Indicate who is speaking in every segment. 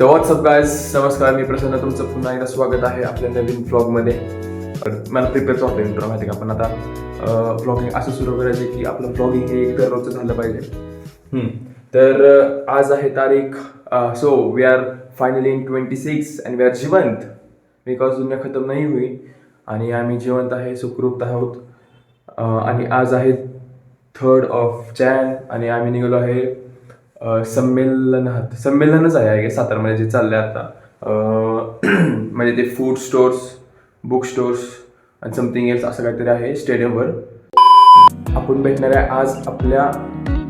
Speaker 1: तर WhatsApp guys नमस्कार मी प्रसन्न. तुमचं पुन्हा एकदा स्वागत आहे आपल्या नवीन ब्लॉगमध्ये मला प्रिपेअरच होतं इंट्रो माहिती का? पण आता ब्लॉगिंग असं सुरू करायचं की आपलं ब्लॉगिंग हे एक दररोजचं झालं पाहिजे. तर आज आहे तारीख so we are finally in twenty six and we are जिवंत. बिकॉज दुनिया खतम नाही होई. आणि आम्ही जिवंत आहे सुखरूप आहोत. आणि आज आहे थर्ड ऑफ जॅन आणि आम्ही निघालो आहे संमेलनात संमेलनच आहे आहे सातारामध्ये सातारमध्ये जे आहे आता. म्हणजे ते फूड स्टोर्स बुक स्टोर्स आणि समथिंग एल्स असं काहीतरी आहे स्टेडियमवर आपण भेटणार आहे आज आपल्या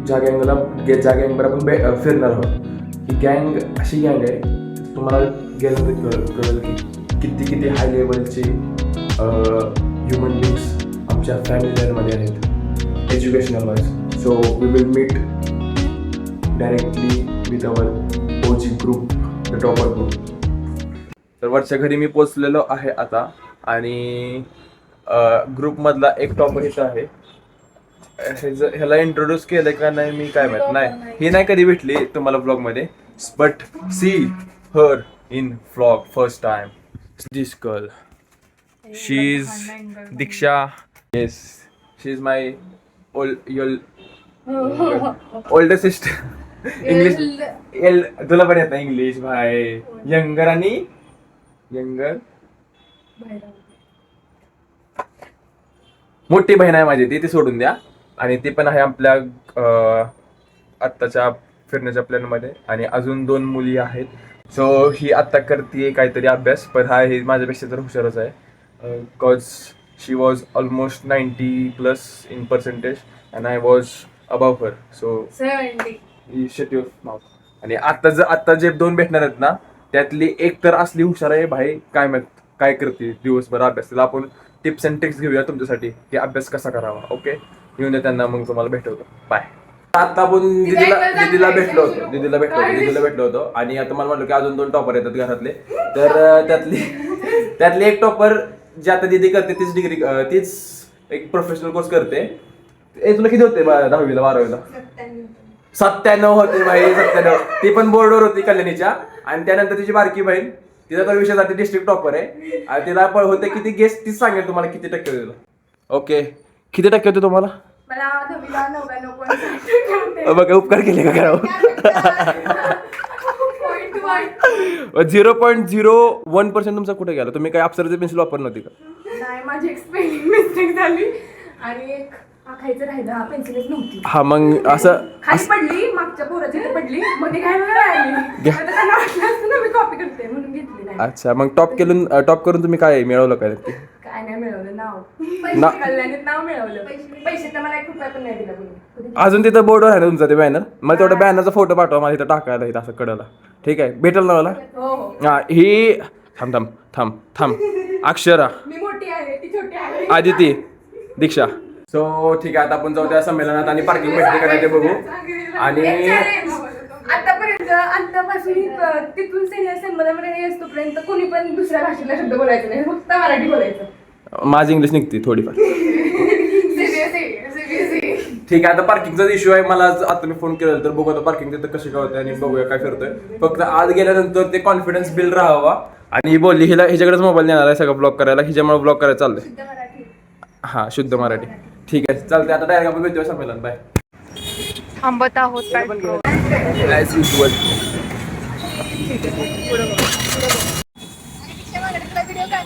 Speaker 1: ज्या गँगला ज्या गँगवर आपण बे फिरणार आहोत. ही गँग अशी गँग आहे तुम्हाला गेल्यानंतर कळेल की किती किती हाय लेवलचे ह्युमन बिंग्स आमच्या फॅमिलीमध्ये आहेत. Educational wise so we will meet directly with our OG group the topper group तर वरच्या घरी मी पोचलेलो आहे आता आणि ग्रुपमधला एक टॉपर इथं आहे. ह्याला इंट्रोड्यूस केलं का नाही मी काय माहीत. नाही ही नाही कधी भेटली तुम्हाला vlog मध्ये but see her in vlog first time this girl she is Diksha yes she is my old old older sister English L तुला पण येत इंग्लिश भाई यंगर आणि यंगर मोठी बहीण आहे माझी ती ती सोडून द्या. आणि ती पण आहे आपल्या आत्ताच्या फिरण्याच्या प्लॅनमध्ये. आणि अजून दोन मुली आहेत. सो ही आत्ता करते काहीतरी अभ्यास पण हा ही माझ्यापेक्षा तर हुशारच आहे. Because she was almost ninety plus in percentage and I was above her so shut your mouth आणि आता जर आता जे दोन भेटणार आहेत ना त्यातली एक तर असली हुशार आहे भाई काय माहीत काय करते दिवसभर अभ्यास तिला आपण टिप्स अँड ट्रिक्स घेऊया तुमच्यासाठी की अभ्यास कसा करावा ओके येऊन दे त्यांना मग तुम्हाला भेटवतो. बाय आता आपण दिदीला दिदीला भेटलो होतो. दिदीला भेटलो होतो दिदीला भेटलो होतो. आणि आता मला म्हटलं की अजून दोन टॉपर येतात घरातले. तर त्यातली त्यातली एक टॉपर जी आता दिदी करते तीच डिग्री तीच एक प्रोफेशनल कोर्स करते. ए तुला किती होते दहावीला बारावीला? सत्त्याण्णव होते भाई सत्त्याण्णव. ती पण बोर्डवर होती कल्याणीच्या. आणि त्यानंतर तिची बारकी बहीण तिचा तर विषय जाते डिस्ट्रिक्ट टॉपर आहे. आणि तिला पण होते किती गेस्ट तीच सांगेल तुम्हाला किती टक्के होते. ओके. किती टक्के होते तुम्हाला?
Speaker 2: मला दहावीला नव्याण्णव point साठ टक्के होते.
Speaker 1: बघा उपकार केले का करावं
Speaker 2: Point one.
Speaker 1: Zero point zero one percent तुमचा कुठे गेला? तुम्ही काय अप्सरचे पेन्सिल वापर नव्हती का?
Speaker 2: नाही माझी एक स्पेलिंग मिस्टेक झाली. आणि एक राहिलं हा पेन्सिलच नव्हती.
Speaker 1: हा मग असं
Speaker 2: खाली पडली मागच्या पोराची इथे पडली मध्ये काय राहिली.
Speaker 1: घ्या.
Speaker 2: आता त्यांना वाटलं असतं ना मी कॉपी करते म्हणून घेतली नाही.
Speaker 1: अच्छा मग टॉप केलं टॉप करून तुम्ही काय मिळवलं काय नक्की?
Speaker 2: काय नाही मिळवलं नाव.
Speaker 1: ना-
Speaker 2: पैसे कल्याणीत नाव मिळवलं. पैसे तर मला एक रुपया पण नाही दिला कोणी.
Speaker 1: अजून तिथं बोर्डवर आहे ना तुमचा ते बॅनर मला तेवढा बॅनरचा फोटो पाठवा मला इथं टाकायला इथं असं कडला ठीक आहे भेटेल ना मला?
Speaker 2: हो हो.
Speaker 1: हा ही थांब थांब थांब थांब. अक्षरा.
Speaker 2: मी मोठी आहे ती छोटी आहे.
Speaker 1: आदिती दीक्षा. सो ठीक आहे आता आपण जाऊ त्या संमेलनात आणि पार्किंग भेटते का ते बघू. आणि
Speaker 2: आतापर्यंत आतापासून अं, तिथून सिनियर संमेलनामध्ये येतोपर्यंत कोणी पण दुसऱ्या भाषेतला शब्द बोलायचं नाही फक्त मराठी बोलायचं.
Speaker 1: माझी इंग्लिश निघते थोडीफार. ठीक आहे आता पार्किंगचा इश्यू आहे मला आता मी फोन केला तर बघू आता पार्किंग तिथं कशी काय होते आणि बघूया काय फिरतोय. फक्त आज गेल्यानंतर ते कॉन्फिडन्स बिल्ड राहावा. आणि ही बोलली हिला हिच्याकडेच मोबाईल देणार आहे सगळं ब्लॉक करायला. हिच्यामुळे ब्लॉक करायला चाललंय.
Speaker 2: शुद्ध मराठी.
Speaker 1: हा शुद्ध मराठी. ठीक आहे चालते आता डायरेक्ट आपण भेटूया संमेलन. बाय
Speaker 2: थांबत आहोत
Speaker 1: ॲज युजल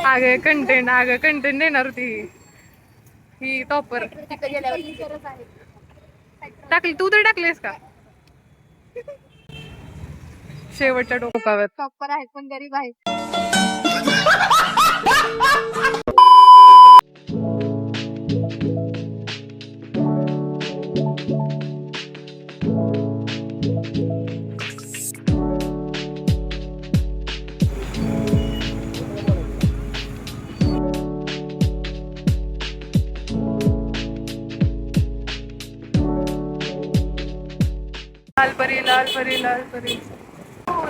Speaker 2: आगे कंटेंट आगे कंटेंट देणार होती. ही टॉपर टाकली तू तरी टाकलीस का? शेवटच्या टोकावर.
Speaker 3: टॉपर आहेत पण गरीब आहेत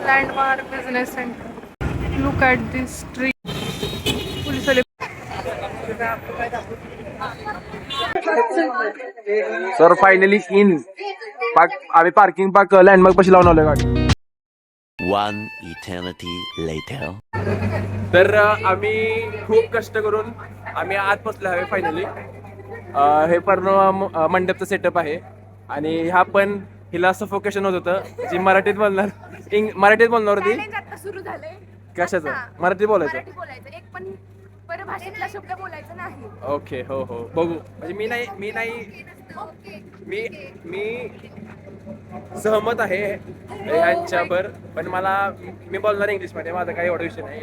Speaker 2: landmark business centre look at this tree
Speaker 1: sir finally in park आम्ही पार्किंग पार्क लँडमार्क पशी लावून आलोय गाडी.
Speaker 4: One eternity later.
Speaker 1: तर अ, आम्ही खूप कष्ट करून आम्ही आत पोचलो आहे फायनली हे पूर्ण म- मंडपचं सेटअप आहे. आणि ह्या पण हिला सफोकेशन होत होतं. जी मराठीत बोलणार इंग मराठीत बोलणार होती.
Speaker 2: आता सुरू झालंय.
Speaker 1: कशाचं?
Speaker 2: आता.
Speaker 1: मराठी बोलायचं?
Speaker 2: मराठी बोलायचं. एक पण परभाषेतला शब्द बोलायचा नाही.
Speaker 1: ओके हो हो. बघू. म्हणजे मी नाही मी नाही मी मी सहमत आहे ह्यांच्यावर पण मला मी बोलणार इंग्लिशमध्ये माझा काही एवढा विषय नाही.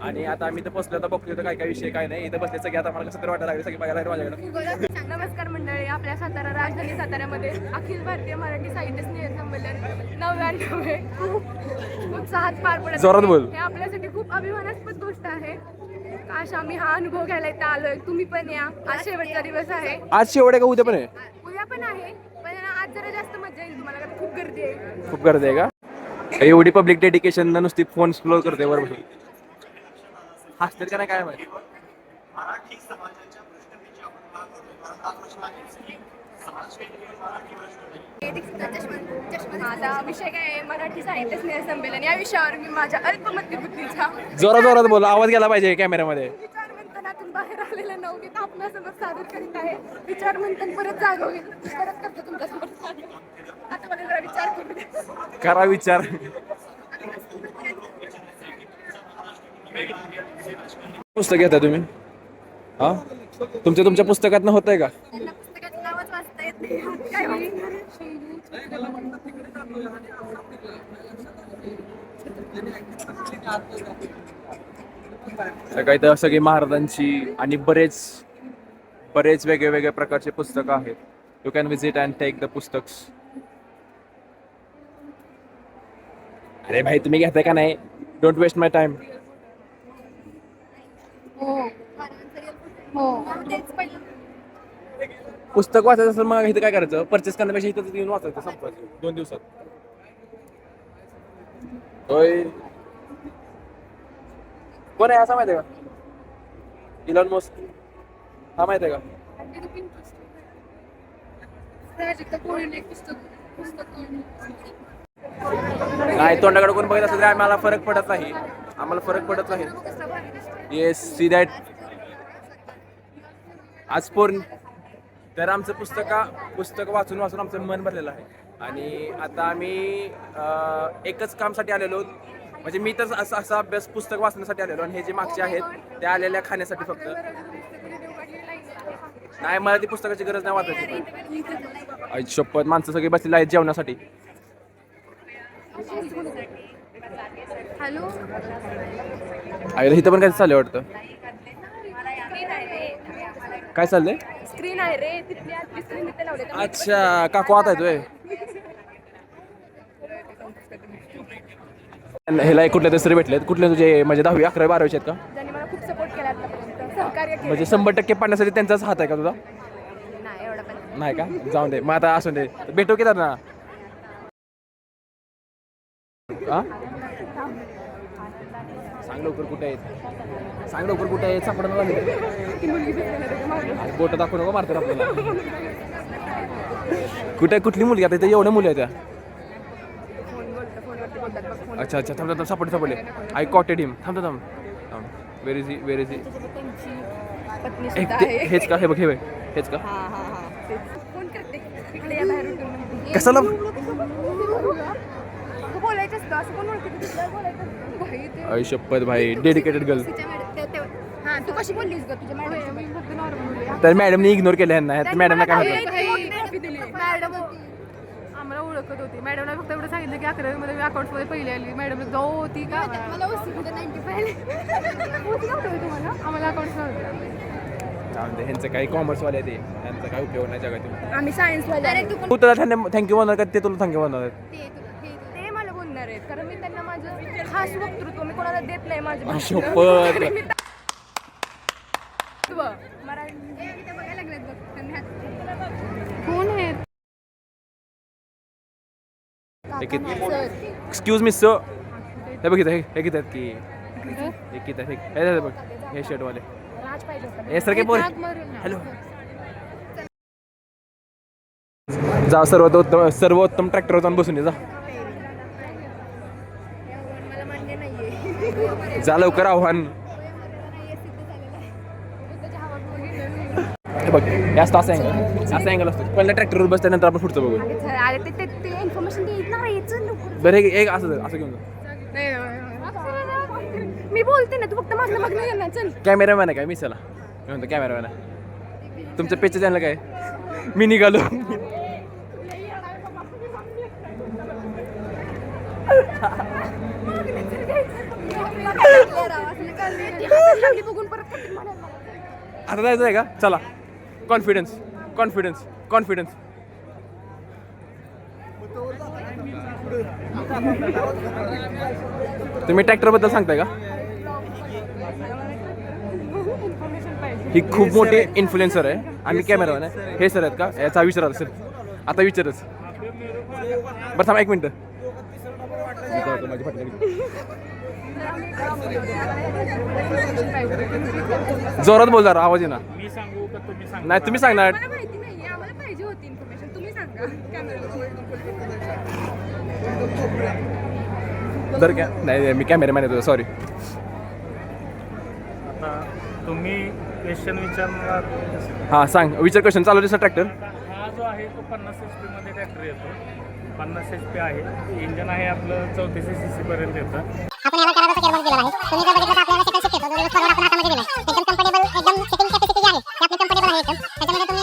Speaker 1: आणि आता आम्ही तर बसलो तर बघतो तर काय काय विषय काय नाही. इथं बसले सगळे आता मला कसं तर वाटायला लागले सगळे बघायला लागले माझ्याकडे.
Speaker 2: नमस्कार मंडळी आपल्या सातारा राजधानी साताऱ्यामध्ये अखिल भारतीय मराठी साहित्य स्नेह संमेलन खूप उत्साहात पार पडत
Speaker 1: जोरात. बोल.
Speaker 2: हे आपल्यासाठी खूप अभिमानास्पद गोष्ट आहे. अशा आम्ही हा अनुभव घ्यायला इथं आलोय. तुम्ही पण या. आज शेवटचा दिवस आहे.
Speaker 1: आज शेवट आहे का उद्या पण आहे?
Speaker 2: उद्या पण आहे. पण आज जरा जास्त मजा येईल तुम्हाला कारण खूप गर्दी आहे.
Speaker 1: खूप गर्दी आहे का? एवढी पब्लिक डेडिकेशन नुसती फोन स्क्रोल करते वर बसून हसतात का नाही काय माहिती
Speaker 2: आता विषय काय आहे मराठी साहित्य स्नेह संमेलन या विषयावर मी माझ्या अल्पमती बुद्धीचा
Speaker 1: जोरात जोरात बोल. आवाज गेला पाहिजे कॅमेऱ्यामध्ये.
Speaker 2: विचार मंथनातून बाहेर आपल्यासमोर सादर करीत आहे. विचार मंथन परत जागवले परत करतो तुमच्यासमोर सादर. आता मला जरा विचार करू दे.
Speaker 1: करा विचार. पुस्तक घेता तुम्ही? हा? तुमच्या तुमच्या पुस्तकात होत आहे का काही तर सगळी महाराजांची आणि बरेच बरेच वेगळे वेगळे प्रकारचे पुस्तकं आहेत. You can visit and take the पुस्तक्स अरे भाई तुम्ही घेताय का नाही? डोंट वेस्ट माय टाइम
Speaker 3: हो.
Speaker 2: तेच पहिलं
Speaker 1: पुस्तक वाचायचं असेल मग इथं काय करायचं? परचेस करण्यापेक्षा इथं येऊन वाचायचं संपवायचं दोन दिवसात. होय. कोण आहे? असा माहिती आहे का? इलॉन मस्क हा माहिती आहे का?
Speaker 3: एक पुस्तक पुस्तक
Speaker 1: नाही तोंडाकडे कोण बघत असेल आम्हाला फरक पडत नाही. आम्हाला फरक पडत नाही. येस सी दॅट आज पूर्ण. तर आमचं पुस्तका पुस्तक वाचून वाचून आमचं मन भरलेलं आहे. आणि आता आम्ही एकच कामसाठी आलेलो. म्हणजे मी तर असं असा अभ्यास पुस्तक वाचण्यासाठी आलेलो आणि हे जे मागचे आहेत ते आलेल्या खाण्यासाठी फक्त. नाही मला ती पुस्तकाची गरज नाही वाचायची आई शपथ माणसं सगळी बसलेली आहेत जेवणासाठी.
Speaker 2: हॅलो?
Speaker 1: आईला इथं पण काय चाललंय वाटतं. काय चाललंय?
Speaker 2: स्क्रीन आहे रे तिथली आतली स्क्रीन तिथे लावले
Speaker 1: अच्छा काकू आता येतोय ह्याला एक कुठल्या तरी भेटलेत. कुठले तुझे म्हणजे दहावी अकरावी बारावीचे आहेत का?
Speaker 2: मला खूप सपोर्ट केला आतापर्यंत. सहकार्य केलं.
Speaker 1: म्हणजे शंभर टक्के पाडण्यासाठी त्यांचाच हात आहे का तुझा?
Speaker 2: नाही एवढा पण
Speaker 1: नाही. का? जाऊन दे. मग आता असून दे. भेटू की ना हा? सांग लवकर कुठे आहेत? सांग लवकर कुठे आहेत? सापडणं झाली बोट दाखवू नको मारतात आपल्याला. कुठे कुठली मुलगी? आता इथे एवढ्या मुली आहेत त्या. अच्छा अच्छा. थांब थांब सापडले सापडले आय कॉटेड हिम थांब थांब थांब. वेर इज वेर इज हेच का? हे बघ हे बघ. हेच का?
Speaker 2: हा हा हा.
Speaker 1: कशाला?
Speaker 2: बोलायचं असतं असं
Speaker 1: आई शपथ भाई डेडिकेटेड गर्ल
Speaker 2: हा तू कशी बोललीस ग तुझ्या मॅडम
Speaker 1: तर मॅडमने इग्नोर केलं ह्यांना मॅडमला काय होतं?
Speaker 2: मॅडम आम्हाला ओळखत होती. मॅडमला फक्त एवढं सांगितलं की अकरावी मध्ये मी अकाउंटमध्ये पहिली आली. मॅडम जाऊ होती का मला नाईन्टी तुम्हाला आम्हाला अकाउंट नव्हतं.
Speaker 1: ह्यांचं काही कॉमर्सवाले ते? त्यांचा काय उपयोग नाही जगात?
Speaker 2: आम्ही सायन्स वाले
Speaker 1: तू तुला थँक्यू म्हणणार का? ते तुला थँक्यू म्हणणार
Speaker 2: आहेत. कारण मी त्यांना माझं खास वक्तृत्व मी कोणाला देत नाही माझं.
Speaker 1: शपथ.
Speaker 2: कारण मी ते बघायला लागलेत बघ त्यांनी हात- कोण आहेत?
Speaker 1: एक्सक्यूज मी सर हे बघ इथं हे हे किती आहेत की हे किती आहेत? हे- हे हे बघ हे शर्टवाले
Speaker 2: राज पाहिजे होता.
Speaker 1: हे सर बोल. हॅलो जा सर्वोत्तम सर्वोत्तम ट्रॅक्टरवर जाऊन बसून ये जा. जा लवकर आव्हान. हे बघ असतं असं अँगल असं अँगल असतो. पहिल्या ट्रॅक्टरवर बसल्यानंतर आपण पुढचं बघू
Speaker 2: अरे ते ते ते इन्फॉर्मेशन.
Speaker 1: बरं एक असं असं घेऊन
Speaker 2: मी बोलते ना तू फक्त माझं ना चल.
Speaker 1: कॅमेरामॅन आहे काय? मी चला. मी म्हणतो कॅमेरामॅन आहे. तुमचं पेचे चॅनल काय? मी निघालो
Speaker 2: लागली बघून परत पटकन म्हणायला लागली.
Speaker 1: आता जायचं आहे का? चला. कॉन्फिडन्स कॉन्फिडन्स कॉन्फिडन्स तुम्ही ट्रॅक्टरबद्दल सांगताय का? ही खूप मोठी इन्फ्लुएन्सर आहे. आम्ही कॅमेरामॅन आहे. हे सर आहेत का? याचा विचार सर आता विचारच. बरं थांबा एक मिनटं. जोरात बोल जरा आवाज येणार
Speaker 5: मी सांगू का तुम्ही सांगू
Speaker 1: नाही तुम्ही सांगणार
Speaker 2: मला माहिती नाही आम्हाला पाहिजे होती इन्फॉर्मेशन तुम्ही सांगा
Speaker 1: जर क्या नाही नाही, मी कॅमेरामॅन येतो सॉरी
Speaker 5: आता तुम्ही क्वेश्चन विचारणार
Speaker 1: हां सांग. विचार क्वेश्चन चालू सर ट्रॅक्टर
Speaker 5: हा जो आहे तो पन्नास एच मध्ये ट्रॅक्टर येतो. पन्नास एच पी आहे. इंजन आहे आपलं चौतीसशे सी सी पर्यंत येतं.
Speaker 6: आपण याला करायचा केअरबॉक्स दिलेला आहे तुम्ही जर बघितलं तर आपल्याला सेकंड शिफ्ट येतो जो फॉरवर्ड आपण हातामध्ये दिलाय एकदम कम्फर्टेबल एकदम सेटिंग कॅपॅसिटी जी आहे ती आपली कम्फर्टेबल आहे एकदम त्याच्यामध्ये तुम्ही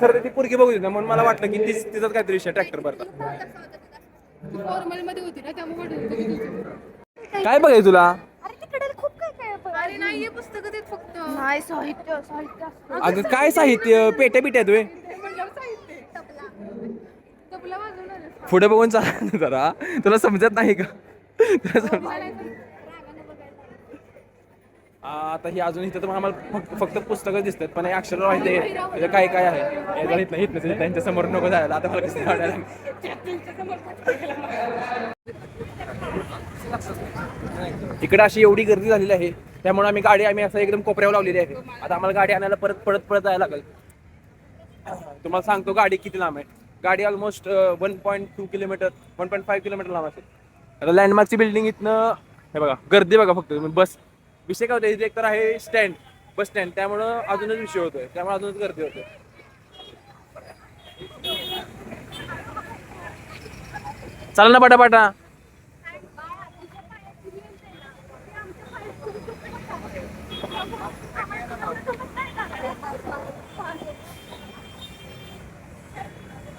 Speaker 1: खरं तर ती पोरगी बघू ना म्हणून मला वाटलं की तीच तिचाच काहीतरी विषय ट्रॅक्टर भरता
Speaker 3: फॉर्मलमध्ये होती ना त्यामुळे
Speaker 1: काय बघाय तुला?
Speaker 2: अरे तिकडे खूप काय काय आहे बघ.
Speaker 3: अरे नाहीये पुस्तकं देत फक्त.
Speaker 2: नाही साहित्य साहित्य
Speaker 1: अगं काय साहित्य? पेट्या पिट्या तुय
Speaker 3: तबला. वाजवणार.
Speaker 1: पुढे बघून चाल जरा. तुला समजत नाही का? तुला सम- आता ही अजून इथं तर आम्हाला फक्त फक्त पुस्तकं दिसतात पण हे अक्षर माहिती आहे म्हणजे काय काय आहे? इथलं इथलं त्यांच्यासमोर नको जायला आता मला कसं वाटायला. इकडे अशी एवढी गर्दी झालेली आहे त्यामुळे आम्ही गाडी आम्ही असं एकदम कोपऱ्यावर लावलेली आहे. आता आम्हाला गाडी आणायला परत परत परत जायला लागेल. तुम्हाला सांगतो गाडी किती लांब आहे? गाडी almost one point two kilometre one point five kilometre लांब असेल. आता लँडमार्कची बिल्डिंग इथनं हे बघा गर्दी बघा फक्त तुम्ही बस विषय काय होतो इथे एक तर आहे स्टँड बस स्टँड. त्यामुळं अजूनच विषय होतोय. त्यामुळे अजूनच गर्दी होते. चला ना पटापाटा.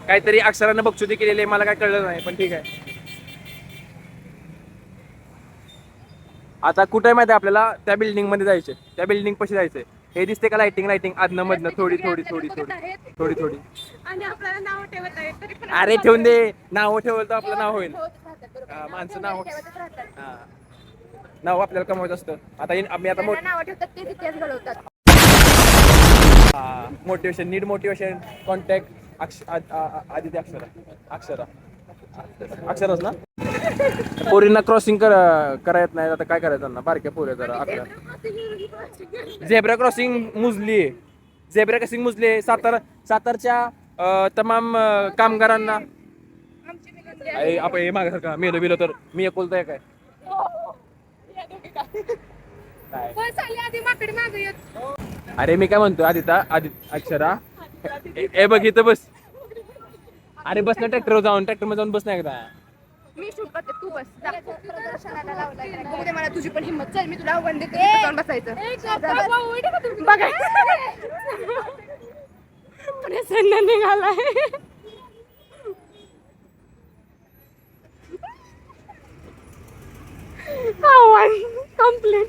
Speaker 1: काहीतरी अक्षरानं बक्षुती केलेली आहे मला काय कळलं नाही पण ठीक आहे. आता कुठे माहिती आपल्याला? त्या बिल्डिंगमध्ये जायचे त्या बिल्डिंग पाशी जायचंय. हे दिसते का लाइटिंग लाइटिंग आदनं मधनं. थोडी थोडी थोडी थोडी थोडी थोडी.
Speaker 2: आणि आपल्याला नाव ठेवत आहे तरी पण
Speaker 1: अरे ठेवून दे. नाव ठेवलं तर आपलं नाव होईल. हा, माणसं नाव. नाव आपल्याला कमवायचं असतं. आता आम्ही आता
Speaker 2: ज्यांना नावं ठेवतात तेच इतिहास घडवतात.
Speaker 1: मोटिवेशन नीड मोटिवेशन कॉन्टॅक्ट अक्ष आदित्य अक्षरा. अक्षरा. अक्षरच ना? पोरींना क्रॉसिंग कर करायत नाही आता काय करायचं त्यांना? बारक्या पोरी जरा अकरा. झेब्रा क्रॉसिंग मुजली. आहे झेब्रा क्रॉसिंग मुजली. आहे सातारा सातारच्या तमाम कामगारांना. आपण हे मागासारखा मेलो बिलो तर मी एकुलता एक आहे
Speaker 2: काय?
Speaker 1: अरे मी काय म्हणतो आदिता आदित अक्षरा? ए बघ इथं बस. अरे बस ना ट्रॅक्टरवर जाऊन ट्रॅक्टरमध्ये जाऊन बस नाही एकदा.
Speaker 2: मी शूट करते तू बस जा.
Speaker 3: प्रदर्शनाला लावलाय.
Speaker 2: बघू दे मला तुझी पण हिंमत चल मी तुला आव्हान देते तिथं जाऊन बसायचं. बघायचं प्रसन्न निघालाय. आव्हान कंप्लीट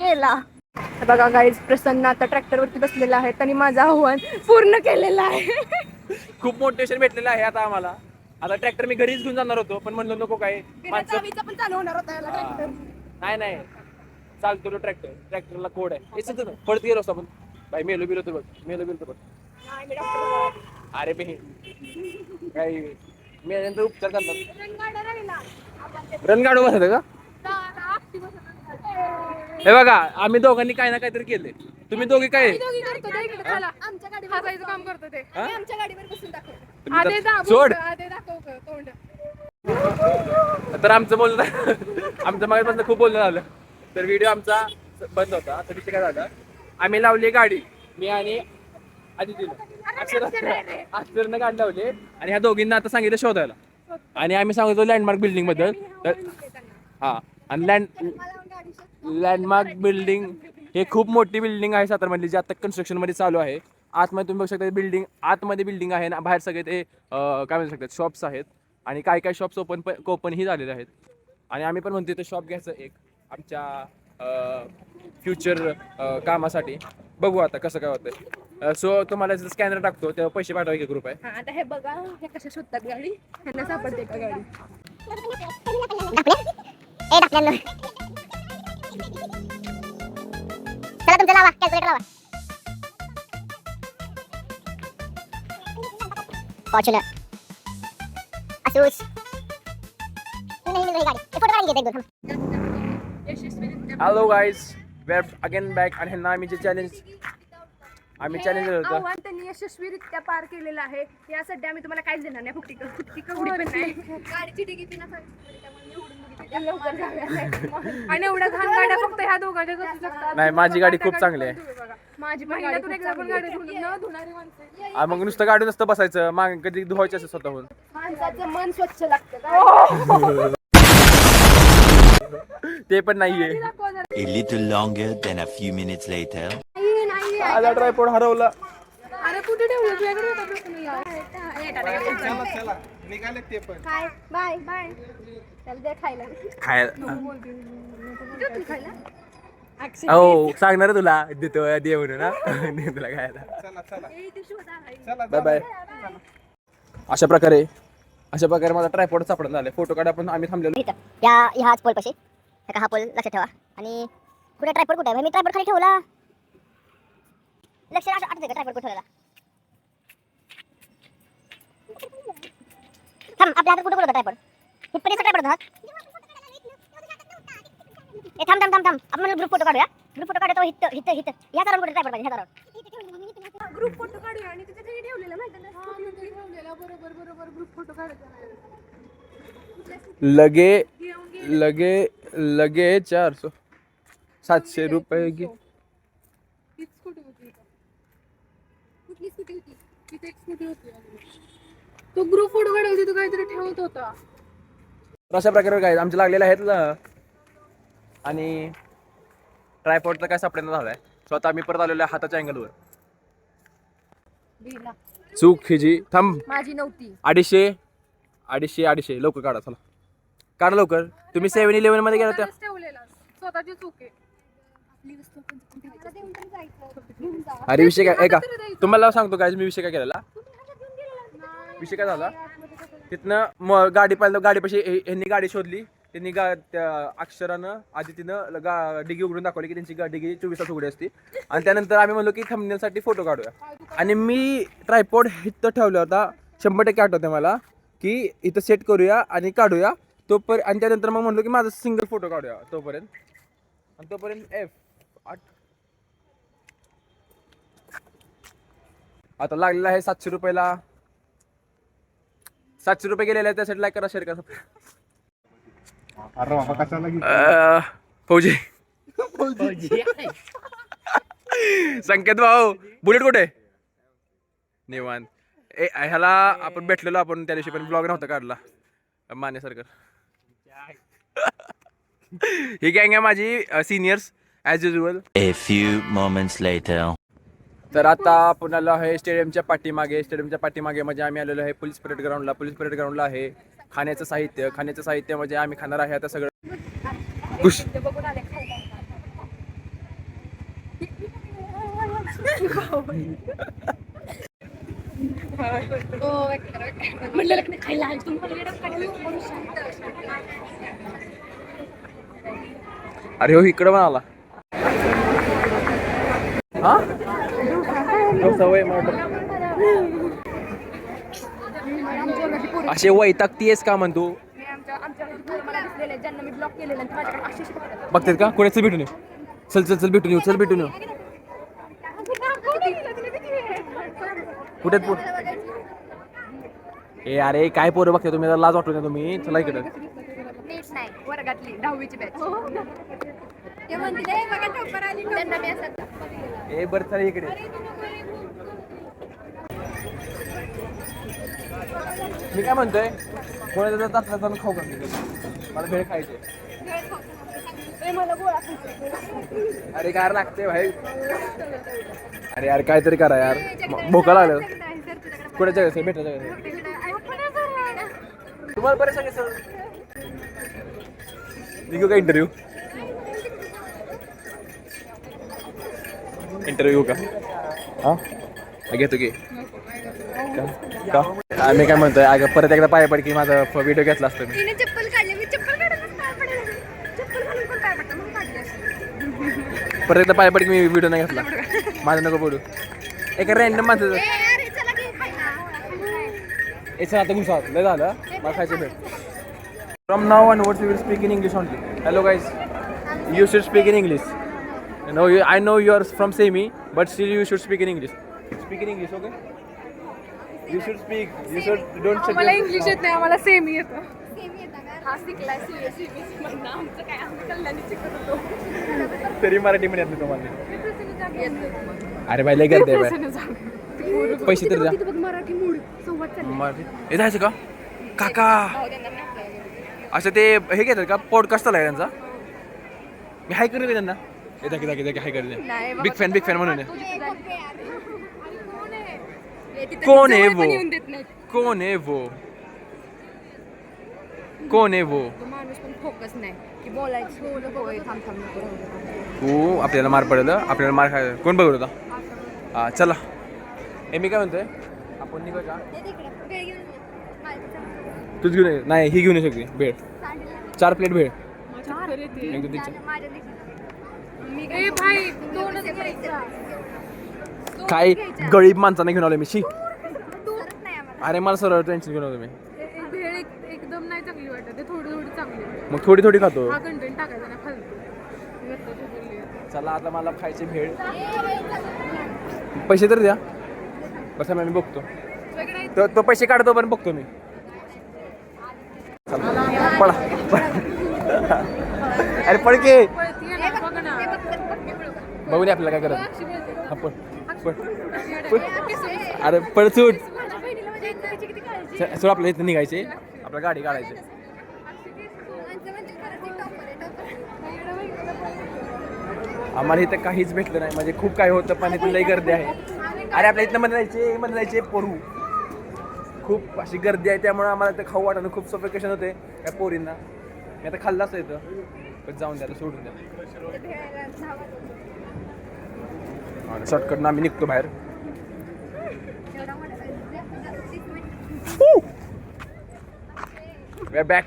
Speaker 2: केला. हे बघा गाईज प्रसन्न आता ट्रॅक्टरवरती बसलेला आहे. आणि माझं आव्हान पूर्ण केलेलं आहे.
Speaker 1: खूप मोटिवेशन भेटलेलं आहे आता आम्हाला. आता ट्रॅक्टर मी घरीच घेऊन जाणार होतो पण म्हणलं नको काय
Speaker 2: बिना
Speaker 1: माणसं
Speaker 2: चावीचा पण चालू होणार होता याला ट्रॅक्टर.
Speaker 1: नाही नाही. चालतो तो ट्रॅक्टर. ट्रॅक्टरला कोड आहे. हेच ना पडत गेलो असतो आपण. बाई मेलो बिलो तर बघ. मेलो बिलो तर बघ.
Speaker 2: नाही, मी डॉक्टर
Speaker 1: अरे बे. काही मेल्यानंतर उपचार करतात
Speaker 2: रणगाडा राहिला.
Speaker 1: रणगाडू बसत का. हे बघा आम्ही दोघांनी काही ना काहीतरी केले तुम्ही दोघे काय?
Speaker 2: मी दोघी करतो दे इकडे चला. आमच्या गाडीवर हसायचं काम करतो ते.
Speaker 1: हा?
Speaker 2: आम्ही आमच्या गाडीवर बसून दाखवतो.
Speaker 1: तुम्ही
Speaker 2: आधे
Speaker 1: तर-
Speaker 2: दाबू
Speaker 1: सोड.
Speaker 2: आधे दाखव ग, तोंड.
Speaker 1: तर आमचं बोलणं आमचं मागे खूप बोलणं झालं. तर व्हिडिओ आमचा बंद होता. तर विषय काय झाला? आम्ही लावली गाडी. मी आणि अक्षर अक्षरनं गाडी लावली. आणि ह्या दोघींना आता सांगितलं शोधायला. आणि आम्ही सांगतो लँडमार्क बिल्डिंगबद्दल. तर हा. आणि लँड लँडमार्क बिल्डिंग हे खूप मोठी बिल्डिंग आहे सातारमधली जी आता construction मध्ये चालू आहे. आतमध्ये तुम्ही बघू शकता बिल्डिंग आतमध्ये बिल्डिंग आहे ना बाहेर सगळे ते काय म्हणू शकतात शॉप्स आहेत. आणि काय काय शॉप्स ओपन ओपनही झालेले आहेत. आणि आम्ही पण म्हणतो ते शॉप घ्यायचं एक आमच्या फ्युचर कामासाठी. बघू आता कसं काय होतंय. सो तुम्हाला स्कॅनर टाकतो तेव्हा पैसे पाठवा एक रुपये.
Speaker 2: हा आता हे बघा हे कशा शोधतात गाडी? ह्यांना सापडते का गाडी?
Speaker 6: तुमचं लावा कॅल्क्युलेटर लावा. फॉर्च्युनर असूस नाही मिळाली गाडी. फोटो काढून घेते एक दोन थांब.
Speaker 1: Hello guys we're again back आणि ह्यांना आम्ही जे चॅलेंज आम्ही चॅलेंज होतं.
Speaker 2: आव्हान त्यांनी यशस्वीरित्या पार केलेलं आहे. यासाठी आम्ही तुम्हाला काहीच देणार नाही. फुकटी फुकटी कवडी पण नाही.
Speaker 3: गाडीची ना मी उडून बघितली
Speaker 2: लवकर जाऊया. आणि एवढ्या घाण गाड्या फक्त ह्या दोघांच्याच असू शकतात
Speaker 1: नाही, माझी गाडी खूप चांगली आहे.
Speaker 2: माझी पण गाडी खूप चांगली आहे. न धुणारी माणसं
Speaker 1: आ, मग नुसतं गाडी नसतं बसायचं माग कधी धुवायचं असं स्वतःहून
Speaker 2: माणसाचं मन स्वच्छ लागतं काय?
Speaker 1: ते पण नाहीये
Speaker 2: दाखवा जरा.
Speaker 4: A little longer than a few minutes later.
Speaker 2: नाही, नाही.
Speaker 1: आला ट्रायपॉड हरवला
Speaker 2: अरे कुठे ठेवलं तुझ्याकडे होता प्रश्न काय बाय बाय खायला.
Speaker 1: खायला.
Speaker 2: देऊ तू खायला.
Speaker 1: हो सांगणार आहे तुला. देतो दे म्हणून तुला खायला. बाय बाय अशा प्रकारे अशा प्रकारे माझा ट्रायपॉड सापडून झालाय. फोटो काढ आपण आम्ही थांबलेलो.
Speaker 6: या ह्याच पोल पाशी. का हा पोल लक्षात ठेवा. आणि कुठे ट्रायपॉड कुठे आहे? मी ट्रायपॉड खाली ठेवला. लक्ष आठ आठवते का ट्रायपॉड कुठे ठेवला थांब आपल्या हातात कुठे कुठे ट्रायपॉड इथपर्यंत ट्रायपॉड हात ए थांब थांब थांब थांब. आपण ग्रुप फोटो काढूया. ग्रुप फोटो काढतो हित हित हित या कारण कुठे ट्रायपॉड पाहिजे ह्या कारण
Speaker 2: ग्रुप फोटो काढूया आणि तिथे ठेवलेला माहिती? ठेवलेला. बरोबर बरोबर. ग्रुप फोटो काढायचा
Speaker 1: लगे लगे लगे चार सो सातशे रुपये घे.
Speaker 2: तो ग्रुप फोटो काढायचा तो काहीतरी ठेवत होता.
Speaker 1: तर अशा प्रकारे काय आमचे लागलेले आहेत आणि ट्रायपॉडचा काय सापडेना झालाय. स्वतः आम्ही परत आलेलो आहे हाताच्या अँगलवर चूक ही जी थांब.
Speaker 2: माझी नव्हती.
Speaker 1: अडीचशे अडीचशे अडीचशे. लवकर काढा चला. काढा लवकर. तुम्ही सेव्हन इलेव्हनमध्ये गेला
Speaker 2: ठेवलेला स्वतःची चूक आहे.
Speaker 1: अरे विषय काय? ऐका. तुम्हाला सांगतो काय मी विषय काय केलेला? विषय काय झाला? तिथनं म गाडी पाहिलं गाडीपाशी ह्यांनी गाडी शोधली. त्यांनी गा त्या अक्षरानं आधी तिनं गा डिगी उघडून दाखवली की त्यांची गा डिगी चोवीस तास उघडी असते. आणि त्यानंतर आम्ही म्हणलो की थंबनेलसाठी फोटो काढूया. आणि मी ट्रायपॉड इथं ठेवला होता शंभर टक्के आठवते मला की इथं सेट करूया आणि काढूया. तोपर्यंत आणि त्यानंतर मग म्हणलो की माझा सिंगल फोटो काढूया तोपर्यंत. आणि तोपर्यंत एफ आठ. आता लागलेला आहे सातशे रुपयाला. सातशे रुपये गेलेले आहेत त्यासाठी लाईक करा शेअर करा.
Speaker 7: अरे बाबा कशाला घेऊ
Speaker 1: अं, फौजी. संकेत भाऊ बुलेट कुठे? निवांत. ए ह्याला आपण भेटलेलो आपण त्या दिवशी पण ब्लॉग नव्हता काढला. माने सरकार. ही गँग आहे माझी seniors as usual
Speaker 4: A few moments later.
Speaker 1: तर आता आपण आलो आहे स्टेडियमच्या पाठीमागे. स्टेडियमच्या पाठीमागे म्हणजे आम्ही आलेलो आहे पोलीस परेड ग्राउंडला. पोलीस परेड ग्राउंडला आहे खाण्याचं साहित्य. खाण्याचं साहित्य म्हणजे आम्ही खाणार आहे आता सगळं. खुश
Speaker 2: म्हणलं खायला
Speaker 1: अरे हो इकडं पण आला. हा? सवय असे वैतागतीयस का म्हणतो?
Speaker 2: बघतात.
Speaker 1: का? कोणाचं भेटून येऊ. चल चल चल भेटून येऊ चल भेटून येऊ. पोर? ए अरे काय पोरं बघते तुम्ही? जरा लाज वाटू ना तुम्ही. चला इकडे.
Speaker 2: नीट नाही वर्गातली दहावीची बॅच हे "ए,
Speaker 1: बरं चला इकडे. मी काय म्हणतोय कोणाचं जर तातला जाऊन खाऊ का? मला भेळ खायचे अरे काय लागते भाई. अरे यार काहीतरी करा यार. भोका लागलं.
Speaker 2: नाही, सर, तुझ्याकडे
Speaker 1: कुणाच्या भेटायचं तुम्हाला बरं सांगे सर निघू का इंटरव्ह्यू इंटरव्ह्यू का? हा? घेतो की. का? आम्ही काय म्हणतोय अगं परत एकदा पाय पड की माझा व्हिडिओ घेतला असतो मी.
Speaker 2: तिने चप्पल काढली मी चप्पल काढूनच पाय पडेल. चप्पल घालून पण पाय पडतं? म्हणून काढली अशी.
Speaker 1: परत एकदा पाय पड की मी व्हिडिओ नाही घेतला. माझं नको बोलू. एका रॅन्डम माझं
Speaker 2: ए, अरे, चला की खायला.
Speaker 1: याचं आता घुसा. लय झालं मला खायचं भेट. From now onwards will speak in English only hello guys you should speak in English no you I know you are from semi but still you should speak in English speak in English okay you should speak you should don't
Speaker 2: मला English येत नाही आम्हाला semi येतं.
Speaker 3: Same येता का?
Speaker 2: हा म्हणणं आमचं काय आम्ही कल्याणी शिकत होतो
Speaker 1: तरी मराठी मध्ये येत नाही तुम्हाला. अरे बाई लय गर्दी आहे बाई. पैसे तर द्या
Speaker 2: मराठी मूड संवाद चालला
Speaker 1: मराठी? हे जायचं का? काका!
Speaker 2: आपल्याला.
Speaker 1: असं ते हे घेतात का? पॉडकास्ट आलाय त्यांचा? मी हाय करू का त्यांना? येता की की हाय
Speaker 2: नाही
Speaker 1: करू बिग फॅन बिग फॅन म्हणून आहे.
Speaker 2: कोण आहे? हे? तिथं
Speaker 1: कोण आहे वो?
Speaker 2: पण येऊन देत नाहीत.
Speaker 1: कौन है वो? है वो?
Speaker 2: फोकस नाही की बोलायचं हो होय,
Speaker 1: आपल्याला मार पडेल आपल्याला मार खाय कोण बघत होता हा। चला। हे? मी काय म्हणतोय आपण निघू का
Speaker 3: ये.
Speaker 1: तूच घेऊन ये. नाही ही घेऊन ये सगळी भेळ चार प्लेट भेळ
Speaker 2: काय घ्यायचा.
Speaker 1: गरीब माणसाने घेऊन आलो मी. शी.
Speaker 3: सरत नाही आम्हाला.
Speaker 1: अरे मला सरळ टेन्शन घेऊन आलो मी.
Speaker 2: भेळ एक- एकदम नाही चांगली वाटत. ते थोडी थोडी चांगली वाटते.
Speaker 1: मग थोडी थोडी खातो.
Speaker 2: हा कंटेंट टाकायचा ना फालतू
Speaker 1: चला आता मला खायचे भेळ. पैसे तर द्या. कसं मी बघतो. तो तो. पैसे काढतो पण बघतो मी. चला, पळा. पळा. अरे पडके बघू दे आपल्याला काय हा पळ पळ. अरे पळ सूट
Speaker 3: माझ्या बहिणीला माझ्या इतकी किती काळजी?
Speaker 1: स- सोड आपल्या इथं निघायचे. आपल्या गाडी काढायची.
Speaker 3: म्हणजे
Speaker 1: आम्हाला इथं काहीच भेटलं नाही. म्हणजे खूप काही होतं पण इथं लई गर्दी आहे. अरे आपल्या इथनं मध्ये जायचे मध्ये जायचे परू. खूप अशी गर्दी आहे त्यामुळे आम्हाला इथं खाऊ वाटणं खूप सफिकेशन होते. त्या पोरींना. मी आता खाल्लं असतं इथं. पण जाऊन द्या सोडून द्या. शॉर्टकटनं आम्ही निघतो बाहेर. बॅक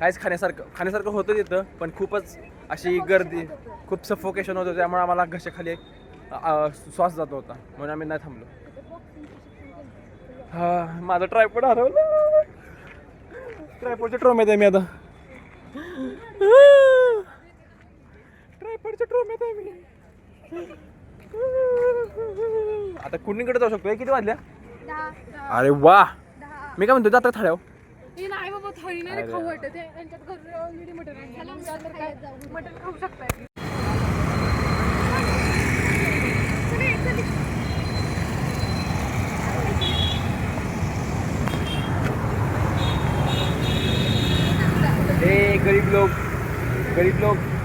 Speaker 1: काहीच खाण्यासारखं खाण्यासारखं होतं तिथं पण खूपच अशी गर्दी खूप सफोकेशन होतं त्यामुळे आम्हाला घशाखाली श्वास जात होता. म्हणून आम्ही नाही थांबलो. हा माझं ट्रायपॉड हरवलं. ट्रायपॉडच्या ट्रोम्यात आहे मी आता. ट्रायपॉडच्या ट्रोम्यात आहे मी. आता कुणीकडे जाऊ शकतो? किती वाजल्या अरे वा! मी काय म्हणतो जात्रा थाळ्यावर.
Speaker 2: गरीब लोक
Speaker 1: गरीब लोक.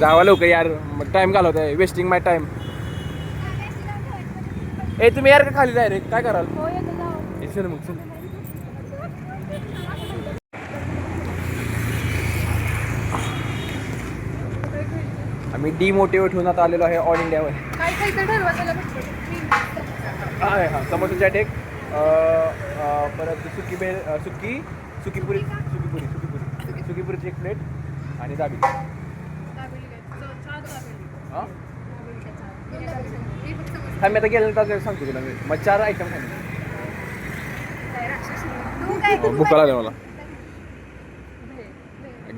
Speaker 1: जावा लवकर यार. टाइम घालवत आहे वेस्टिंग माय टाइम ए तुम्ही यार का खाली डायरेक्ट काय कराल?
Speaker 2: हो
Speaker 1: ए, चल मग चल. आम्ही डिमोटिवेट होऊन आता आलेलो आहे ऑल इंडियावर
Speaker 2: काय ठरवा त्याला
Speaker 1: आहे हा. अ, परत सुकी बेल अ, सुकी सुकीपुरी सुकीपुरी सुकीपुरी. सुकीपुरीची एक प्लेट आणि दाबी. हां? हा मी आता गेल्यानंतर सांगतो तुला मी. मग चार आयटम खाणे भुका लागल्या मला.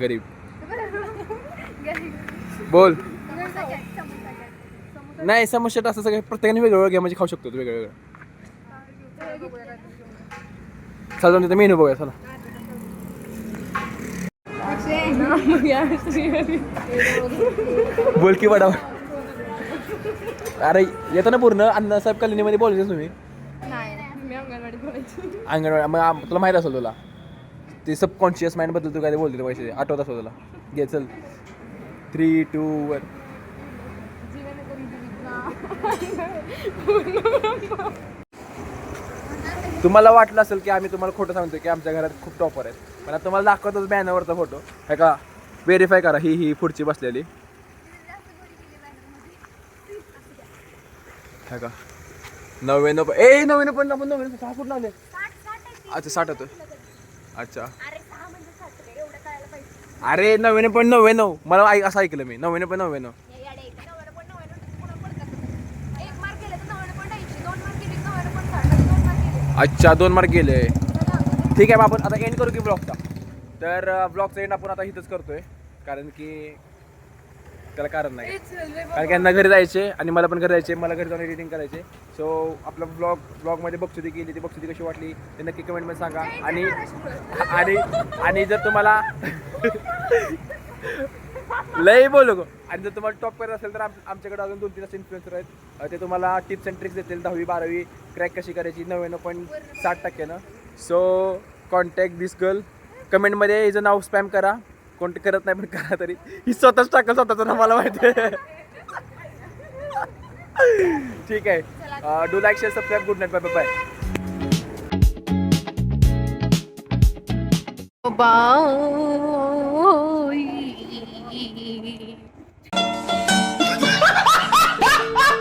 Speaker 1: गरीब. बोल. नाही समस्या असं सगळं प्रत्येकाने वेगळं वेगळं घ्या म्हणजे खाऊ शकतो तू वेगळं वेगळं. चला जाऊन तिथं मेनू बघूया चला. बोल की वडावा अरे येतं ना पूर्ण अण्णासाहेब कॉलनीमध्ये बोलायचं तुम्ही.
Speaker 2: अंगणवाडी
Speaker 1: मग तुला माहीत असेल तुला. ते सबकॉन्शियस माइंडबद्दल तू काय बोलते पैसे? आठवत असेल तुला. घे चल. थ्री टू वन तुम्हाला वाटलं असेल की आम्ही तुम्हाला खोटं सांगतो की आमच्या घरात खूप टॉपर आहेत. पण तुम्हाला दाखवतोच बॅनरवरचा फोटो हे का व्हेरीफाय करा ही ही पुढची बसलेली. हे का नव्याण्णव प- ए नव्याण्णव पण आपण नव्याण्णव सहा फूट लावले अच्छा साठ होतो. अच्छा. अरे नव्याण्णव पण नव्याण्णव. मला ऐक असं ऐकलं मी. नव्याण्णव पण नव्याण्णव. अच्छा दोन मार्क गेले. ठीक आहे मग आपण आता एंड करू की ब्लॉगचा तर ब्लॉगचा एंड आपण आता इथंच करतोय. कारण की त्याला कारण नाही. कारण की यांना घरी जायचे आणि मला पण घरी जायचे मला घरी जाऊन एडिटिंग करायचे. सो आपला ब्लॉग ब्लॉगमध्ये बक्षुदी केली ती बक्षुदी कशी वाटली ते नक्की कमेंटमध्ये सांगा. आणि आणि आणि जर तुम्हाला लय बोलू गो. आणि जर तुम्हाला टॉप करत असेल तर आम आमच्याकडे अजून दोन तीन असे इन्फ्लुएन्सर आहेत. ते तुम्हाला टिप्स अँड ट्रिक्स देतील. दहावी बारावी क्रॅक कशी करायची? नव्याण्णव पॉईंट साठ टक्क्यानं. सो कॉन्टॅक्ट दिस गर्ल कमेंटमध्ये हिचं नाव स्पॅम करा. कोणते करत नाही पण करा तरी. ही स्वतःच टाकल स्वतःचं नाव मला माहिती आहे. ठीक आहे. Do like share subscribe good night bye bye
Speaker 2: bye